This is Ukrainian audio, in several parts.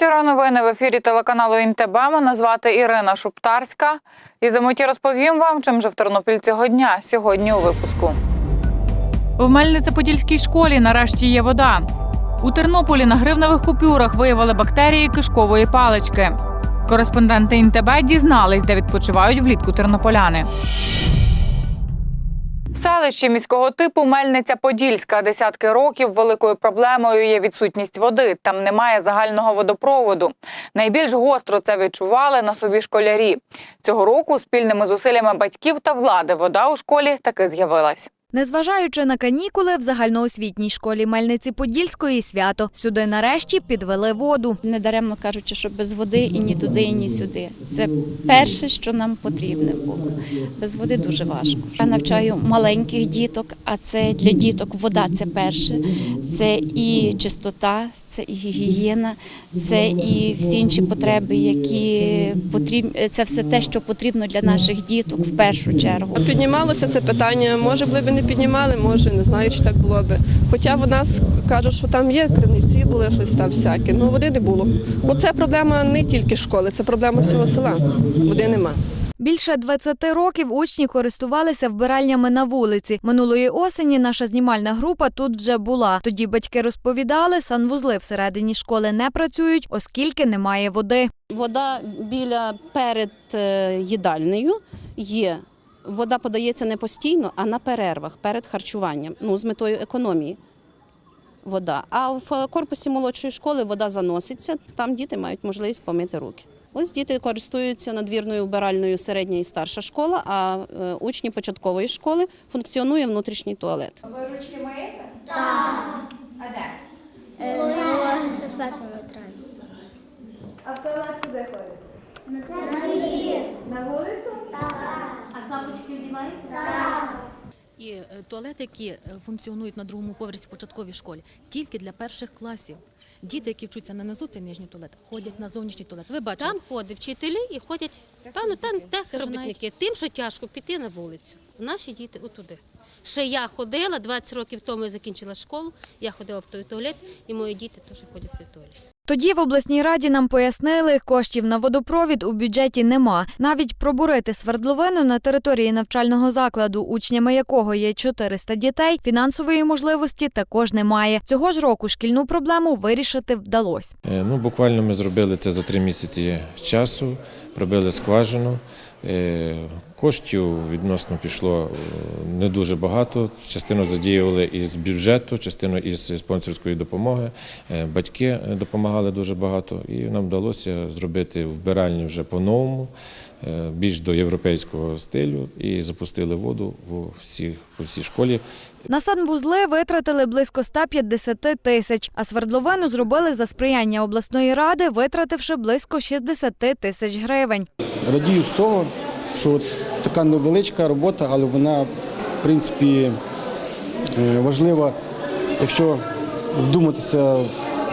Вечора. Новини в ефірі телеканалу Інтеб. Мене звати Ірина Шуптарська. І за миті розповім вам, чим же в Тернопіль цього дня. Сьогодні у випуску. В Мельнице-Подільській школі нарешті є вода. У Тернополі на гривневих купюрах виявили бактерії кишкової палички. Кореспонденти Інтеб дізнались, де відпочивають влітку тернополяни. Селищі міського типу Мельниця-Подільська десятки років великою проблемою є відсутність води. Там немає загального водопроводу. Найбільш гостро це відчували на собі школярі. Цього року спільними зусиллями батьків та влади вода у школі таки з'явилась. Незважаючи на канікули в загальноосвітній школі Мельниці Подільської свято, сюди нарешті підвели воду. Недаремно кажучи, що без води і ні туди, і ні сюди. Це перше, що нам потрібне було. Без води дуже важко. Я навчаю маленьких діток, а це для діток вода це перше. Це і чистота, це і гігієна, це і всі інші потреби, які потрібні. Це все те, що потрібно для наших діток в першу чергу. Піднімалося це питання. Може, були б не піднімали, може, не знаю, чи так було би. Хоча в нас кажуть, що там є криниці, були щось там всяке. Ну води не було. Бо це проблема не тільки школи, це проблема всього села. Води нема. Більше 20 років учні користувалися вбиральнями на вулиці. Минулої осені наша знімальна група тут вже була. Тоді батьки розповідали, санвузли всередині школи не працюють, оскільки немає води. Вода біля перед е, їдальнею є. Вода подається не постійно, а на перервах перед харчуванням, ну з метою економії. Вода. А в корпусі молодшої школи вода заноситься, там діти мають можливість помити руки. Ось діти користуються надвірною вбиральною середня і старша школа, а е, учні початкової школи функціонує внутрішній туалет. І е, туалети, які е, функціонують на другому поверсі в початковій школі, тільки для перших класів. Діти, які вчаться на низу, це нижній туалет, ходять на зовнішній туалет. Ви бачите, Там ходять вчителі і ходять, певно, там техробітники. Тим, що тяжко піти на вулицю. Наші діти отуди. Ще я ходила, 20 років тому я закінчила школу, я ходила в той туалет, і мої діти теж ходять в цей туалет. Тоді в обласній раді нам пояснили, коштів на водопровід у бюджеті нема. Навіть пробурити свердловину на території навчального закладу, учнями якого є 400 дітей, фінансової можливості також немає. Цього ж року шкільну проблему вирішити вдалося. Е, Ну, буквально ми зробили це за три місяці часу, пробили скважину. Коштів відносно пішло е, не дуже багато. Частину задіювали із бюджету, частину із спонсорської допомоги. Е, Батьки е, допомагали дуже багато, і нам вдалося зробити вбиральні вже по-новому, більш до європейського стилю, і запустили воду в всіх, по всій школі. На санвузли витратили близько 150 тисяч, а свердловину зробили за сприяння обласної ради, витративши близько 60 тисяч гривень. Радію з того, що от така невеличка робота, але вона, в принципі, е, важлива, якщо вдуматися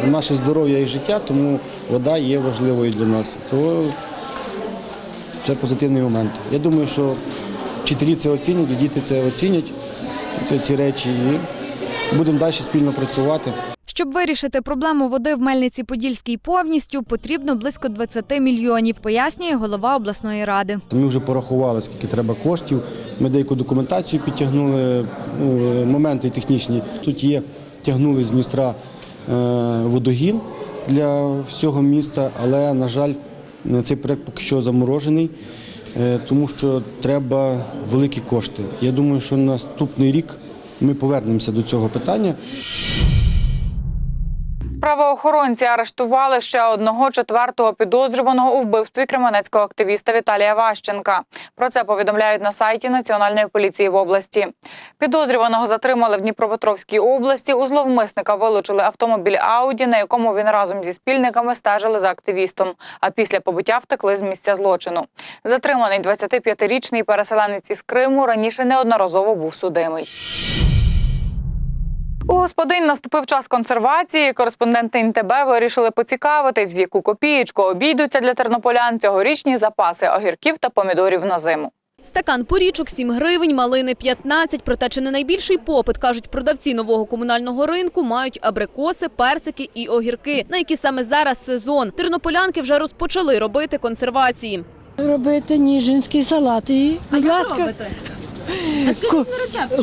в наше здоров'я і життя, тому вода є важливою для нас. То це позитивний момент. Я думаю, що вчителі це оцінять, діти це оцінять, ці речі, і будемо далі спільно працювати. Щоб вирішити проблему води в Мельниці Подільській повністю, потрібно близько 20 мільйонів, пояснює голова обласної ради. Ми вже порахували, скільки треба коштів. Ми деяку документацію підтягнули, ну, моменти технічні. Тут є, тягнули з Дністра е, водогін для всього міста, але, на жаль, цей проект поки що заморожений, е, тому що треба великі кошти. Я думаю, що наступний рік ми повернемося до цього питання. Правоохоронці арештували ще одного четвертого підозрюваного у вбивстві кременецького активіста Віталія Ващенка. Про це повідомляють на сайті Національної поліції в області. Підозрюваного затримали в Дніпропетровській області. У зловмисника вилучили автомобіль Ауді, на якому він разом зі спільниками стежили за активістом. А після побиття втекли з місця злочину. Затриманий 25-річний переселенець із Криму раніше неодноразово був судимий. У господинь наступив час консервації. Кореспонденти НТБ вирішили поцікавитись, в яку копієчку обійдуться для тернополян цьогорічні запаси огірків та помідорів на зиму. Стакан порічок 7 гривень, малини 15. Проте чи не найбільший попит, кажуть продавці нового комунального ринку, мають абрикоси, персики і огірки, на які саме зараз сезон. Тернополянки вже розпочали робити консервації. Робити ніжинський салат. І, будь ласка, ко-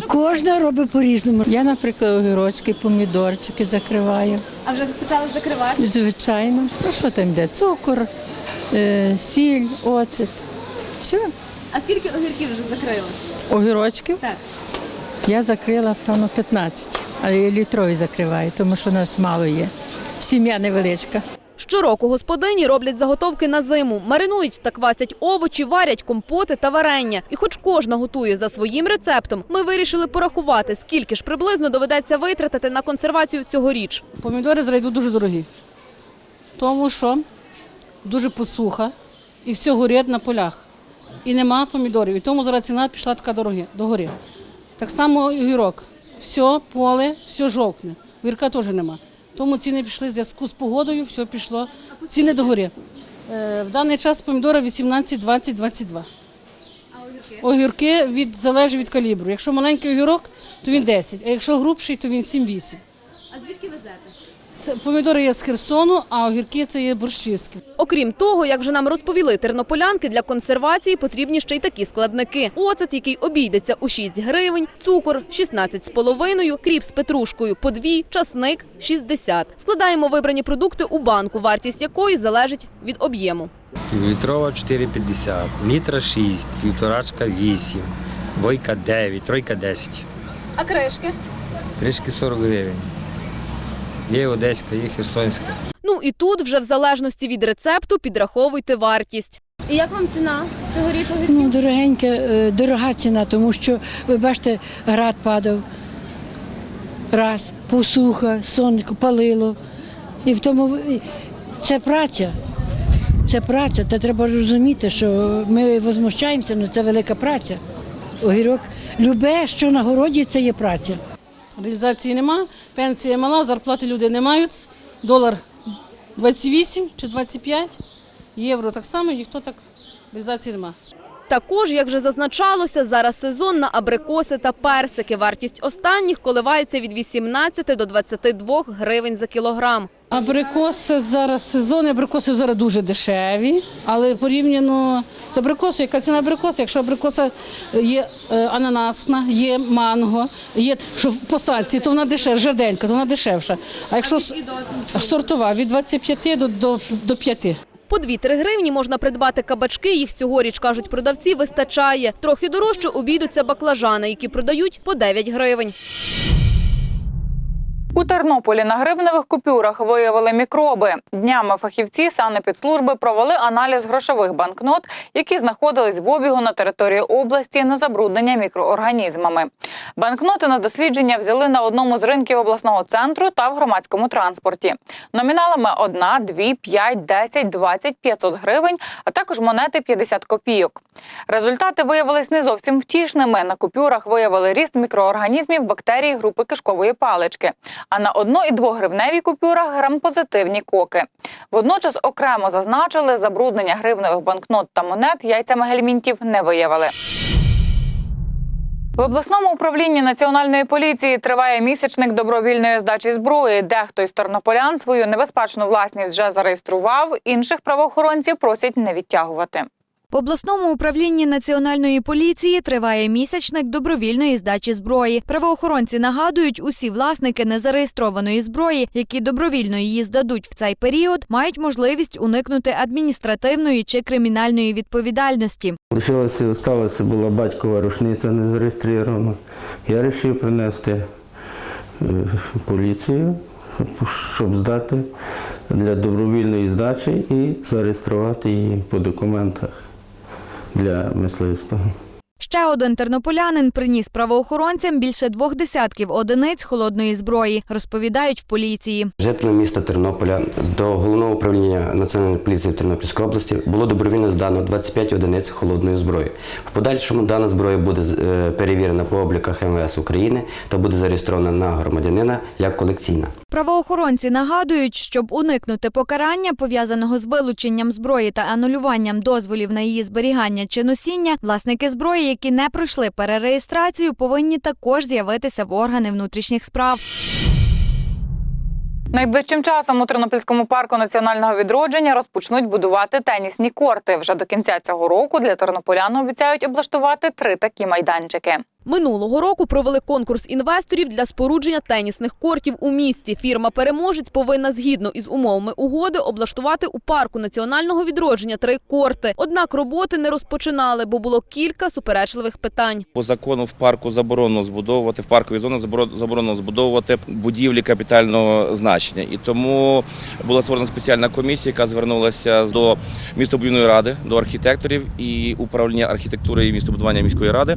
кожна робить по-різному. Я, наприклад, огірочки, помідорчики закриваю. А вже почали закривати? Звичайно. Ну що там йде? Цукор, е, сіль, оцет. Все. А скільки огірків вже закрили? Огірочків Так. я закрила, певно, 15, але я літрові закриваю, тому що у нас мало є. Сім'я невеличка. Щороку господині роблять заготовки на зиму, маринують та квасять овочі, варять компоти та варення. І хоч кожна готує за своїм рецептом, ми вирішили порахувати, скільки ж приблизно доведеться витратити на консервацію цьогоріч. Помідори зайдуть дуже дорогі, тому що дуже посуха і все горить на полях. І нема помідорів. І тому зараз ціна пішла така дороги, догори. Так само і огірок. Все поле, все жовкне. Вірка теж нема. Тому ціни пішли в зв'язку з погодою, все пішло. Ціни догори. Е, в даний час помідори 18, 20, 22. Огірки від, залежить від калібру. Якщо маленький огірок, то він 10, а якщо грубший, то він 7-8. А звідки везете? Це помідори є з Херсону, а огірки це є борщівські. Окрім того, як вже нам розповіли тернополянки, для консервації потрібні ще й такі складники. Оцет, який обійдеться у 6 гривень, цукор 16,5, кріп з петрушкою по 2, часник 60. Складаємо вибрані продукти у банку, вартість якої залежить від об'єму. Літрова 4,50, літра 6, півторачка 8, двойка 9, тройка 10, А кришки? трішки 40 гривень. Є одеська, є херсонська. Ну і тут вже в залежності від рецепту підраховуйте вартість. І як вам ціна цьогоріч Ну, дорогенька, е, дорога ціна, тому що, ви бачите, град падав. Раз, посуха, сонечко палило. І в тому це праця. Це праця. Та треба розуміти, що ми возмущаємося, але це велика праця. Огірок, любе, що на городі, це є праця. Реалізації нема, пенсія мала, зарплати люди не мають. Долар 28 чи 25, євро так само, ніхто так реалізації нема. Також, як вже зазначалося, зараз сезон на абрикоси та персики. Вартість останніх коливається від 18 до 22 гривень за кілограм. Абрикоси зараз сезон, абрикоси зараз дуже дешеві, але порівняно з абрикосою, яка ціна абрикоси, якщо абрикоса є е, ананасна, є манго, є що в посадці, то вона дешевша, жарделька, то вона дешевша. А якщо сортова від 25 до, до, до 5. По 2-3 гривні можна придбати кабачки. Їх цьогоріч, кажуть продавці, вистачає. Трохи дорожче обійдуться баклажани, які продають по 9 гривень. У Тернополі на гривневих купюрах виявили мікроби. Днями фахівці санепідслужби провели аналіз грошових банкнот, які знаходились в обігу на території області на забруднення мікроорганізмами. Банкноти на дослідження взяли на одному з ринків обласного центру та в громадському транспорті. Номіналами 1, 2, 5, 10, 20, 500 гривень, а також монети 50 копійок. Результати виявились не зовсім втішними. На купюрах виявили ріст мікроорганізмів бактерій групи кишкової палички. А на одно- і двогривневій купюрах грампозитивні коки. Водночас окремо зазначили, забруднення гривневих банкнот та монет яйцями гельмінтів не виявили. В обласному управлінні національної поліції триває місячник добровільної здачі зброї. Дехто із тернополян свою небезпечну власність вже зареєстрував. Інших правоохоронців просять не відтягувати. В обласному управлінні національної поліції триває місячник добровільної здачі зброї. Правоохоронці нагадують, усі власники незареєстрованої зброї, які добровільно її здадуть в цей період, мають можливість уникнути адміністративної чи кримінальної відповідальності. Лишилася, сталася була батькова рушниця не зареєстрована. Я вирішив принести е, поліцію, щоб здати для добровільної здачі і зареєструвати її по документах для мисливства. Ще один тернополянин приніс правоохоронцям більше двох десятків одиниць холодної зброї, розповідають в поліції. Жителям міста Тернополя до головного управління Національної поліції в Тернопільській області було добровільно здано 25 одиниць холодної зброї. В подальшому дана зброя буде е, перевірена по обліках МВС України та буде зареєстрована на громадянина як колекційна. Правоохоронці нагадують, щоб уникнути покарання, пов'язаного з вилученням зброї та анулюванням дозволів на її зберігання чи носіння, власники зброї, які не пройшли перереєстрацію, повинні також з'явитися в органи внутрішніх справ. Найближчим часом у Тернопільському парку національного відродження розпочнуть будувати тенісні корти. Вже до кінця цього року для тернополян обіцяють облаштувати три такі майданчики. Минулого року провели конкурс інвесторів для спорудження тенісних кортів у місті. Фірма-переможець повинна згідно із умовами угоди облаштувати у парку національного відродження три корти. Однак роботи не розпочинали, бо було кілька суперечливих питань. По закону в парку заборонено збудовувати в парковій зоні заборо- заборонено збудовувати будівлі капітального значення. І тому була створена спеціальна комісія, яка звернулася до містобудівної ради, до архітекторів і управління архітектури і містобудування міської ради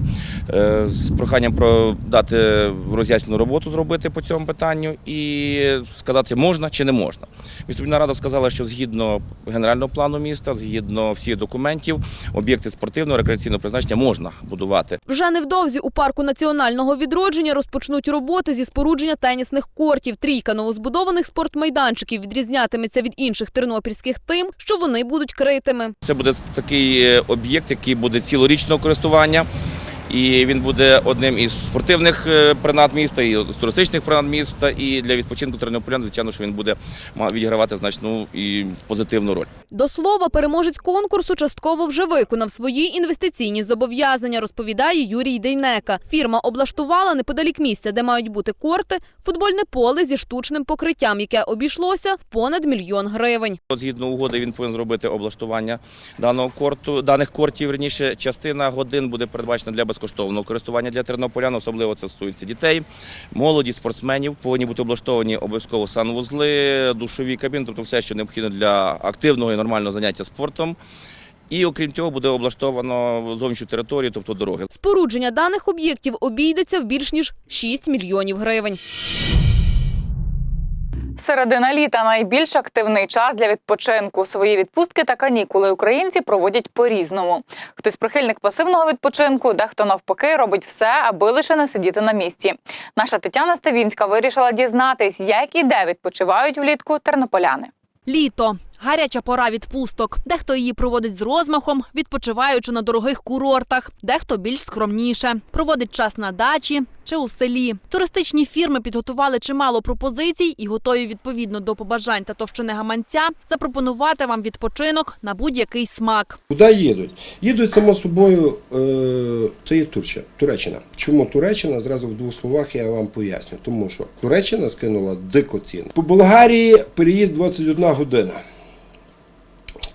е, з проханням про дати роз'яснену роботу зробити по цьому питанню і сказати, можна чи не можна. Містобудівна рада сказала, що згідно генерального плану міста, згідно всіх документів, об'єкти спортивного рекреаційного призначення можна будувати. Вже невдовзі у парку національного відродження розпочнуть роботи зі спорудження тенісних кортів. Трійка новозбудованих спортмайданчиків відрізнятиметься від інших тернопільських тим, що вони будуть критими. Це буде такий об'єкт, який буде цілорічного користування. І він буде одним із спортивних е, принад міста, і з туристичних принад міста. І для відпочинку тернополян, звичайно, що він буде відігравати значну і позитивну роль. До слова, переможець конкурсу частково вже виконав свої інвестиційні зобов'язання, розповідає Юрій Дейнека. Фірма облаштувала неподалік місця, де мають бути корти, футбольне поле зі штучним покриттям, яке обійшлося в понад мільйон гривень. Згідно угоди, він повинен зробити облаштування даного корту, даних кортів. Верніше, частина годин буде передбачена для безкоштовного користування для тернополян. Особливо це стосується дітей, молоді, спортсменів. Повинні бути облаштовані обов'язково санвузли, душові кабіни, тобто все, що необхідно для активного і нормального заняття спортом. І окрім цього буде облаштовано зовнішню територію, тобто дороги. Спорудження даних об'єктів обійдеться в більш ніж 6 мільйонів гривень. Середина літа найбільш активний час для відпочинку. Свої відпустки та канікули українці проводять по-різному. Хтось прихильник пасивного відпочинку, дехто навпаки робить все, аби лише не сидіти на місці. Наша Тетяна Ставінська вирішила дізнатись, як і де відпочивають влітку тернополяни. Літо гаряча пора відпусток. Дехто її проводить з розмахом, відпочиваючи на дорогих курортах, дехто більш скромніше, проводить час на дачі чи у селі. Туристичні фірми підготували чимало пропозицій і готові відповідно до побажань та товщини гаманця запропонувати вам відпочинок на будь-який смак. Куди їдуть? Їдуть само собою, е, це є Турча, Туреччина. Чому Туреччина? Зразу в двох словах я вам поясню. Тому що Туреччина скинула дико ціну. По Болгарії переїзд 21 година.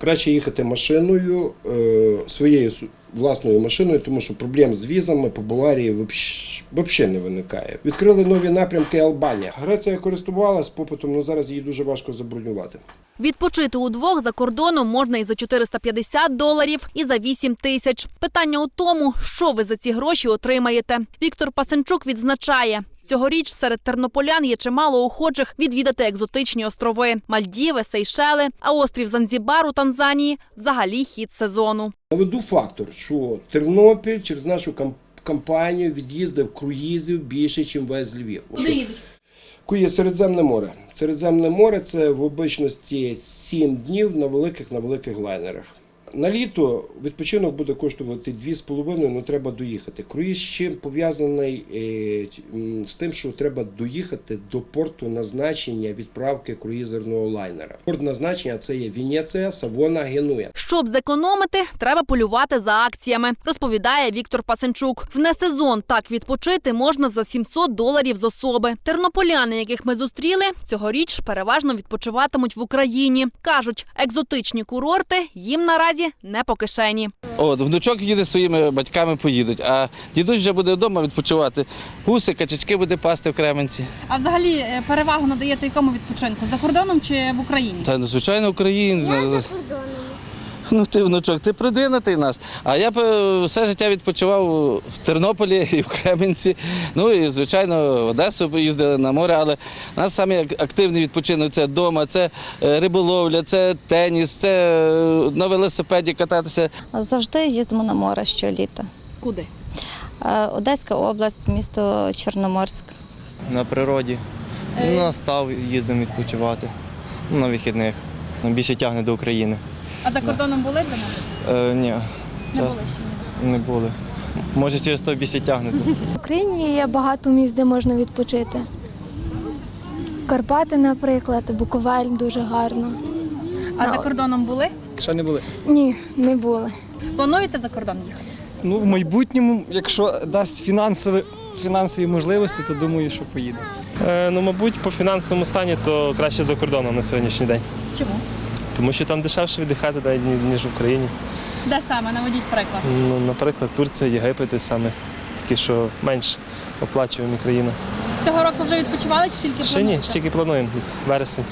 Краще їхати машиною, е, своєю власною машиною, тому що проблем з візами по Болгарії взагалі не виникає. Відкрили нові напрямки Албанія. Греція користувалась попитом, але зараз її дуже важко забронювати. Відпочити удвох за кордоном можна і за 450 доларів, і за 8 тисяч. Питання у тому, що ви за ці гроші отримаєте. Віктор Пасенчук відзначає. Цьогоріч серед тернополян є чимало охочих відвідати екзотичні острови Мальдіви, Сейшели, а острів Занзібар у Танзанії взагалі хід сезону. Наведу фактор, що Тернопіль через нашу кампанію від'їздив круїзів більше, ніж весь Львів. Куди їдуть? Кує Середземне море. Середземне море це в обичності 7 днів на великих на великих лайнерах. На літо відпочинок буде коштувати 2,5, але треба доїхати. Круїз чим пов'язаний е, з тим, що треба доїхати до порту назначення відправки круїзерного лайнера. Порт назначення це є Венеція, Савона, Генуя. Щоб зекономити, треба полювати за акціями, розповідає Віктор Пасенчук. В несезон так відпочити можна за 700 доларів з особи. Тернополяни, яких ми зустріли, цьогоріч переважно відпочиватимуть в Україні. кажуть, екзотичні курорти їм наразі не по кишені. От, внучок їде своїми батьками, поїдуть, а дідусь вже буде вдома відпочивати. Гуси, качачки буде пасти в Кременці. А взагалі е, перевагу надаєте якому відпочинку? За кордоном чи в Україні? Та звичайно, Україні. Ну ти внучок, ти продвинутий нас. А я б е, все життя відпочивав в Тернополі і в Кременці. Ну і звичайно, в Одесу їздили на море, але нас самі активний відпочинок це вдома, це е, риболовля, це теніс, це е, на велосипеді кататися. Завжди їздимо на море щоліта. Куди? Одеська область, місто Чорноморськ. на природі. Е, На став їздимо відпочивати ну, на вихідних. Більше тягне до України. А за кордоном були де-небудь? Е, ні, Не були ще ні. не були. Може через то більше тягне. В Україні є багато місць, де можна відпочити. Карпати, наприклад, Буковель дуже гарно. А за кордоном були? Ще не були. Ні, не були. Плануєте за кордон їхати? Ну, в майбутньому, якщо дасть фінансові, фінансові можливості, то думаю, що поїду. Е, ну, мабуть, по фінансовому стані то краще за кордоном на сьогоднішній день. Чому? Тому що там дешевше віддихати навіть ні- ніж в Україні. Де саме? Наведіть приклад. Ну, наприклад, Турція, Єгипет той саме. Такі, що менш оплачувані країни. Цього року вже відпочивали чи тільки Ще ні, плануєте? ще тільки плануємо десь вересень,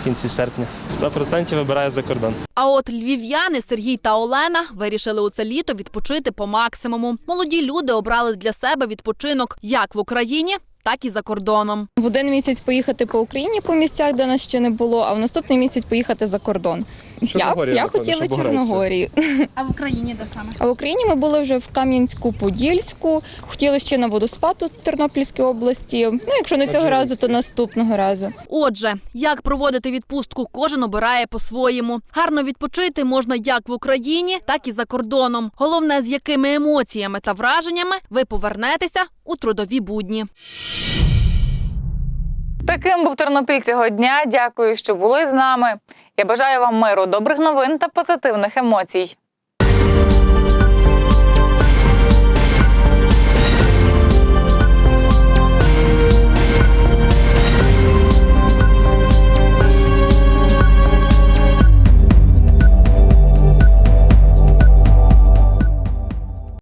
в кінці серпня. 100% вибираю за кордон. А от львів'яни Сергій та Олена вирішили у це літо відпочити по максимуму. Молоді люди обрали для себе відпочинок як в Україні, так і за кордоном. В один місяць поїхати по Україні по місцях, де нас ще не було, а в наступний місяць поїхати за кордон. Я, Чорногорія, я напевно, хотіла. Чорногорію. А в Україні де саме? А в Україні ми були вже в Кам'янську-Подільську, хотіли ще на водоспад у Тернопільській області. Ну, якщо не цього разу, то наступного разу. Отже, як проводити відпустку, кожен обирає по-своєму. Гарно відпочити можна як в Україні, так і за кордоном. Головне, з якими емоціями та враженнями ви повернетеся у трудові будні. Таким був Тернопіль цього дня. Дякую, що були з нами. Я бажаю вам миру, добрих новин та позитивних емоцій.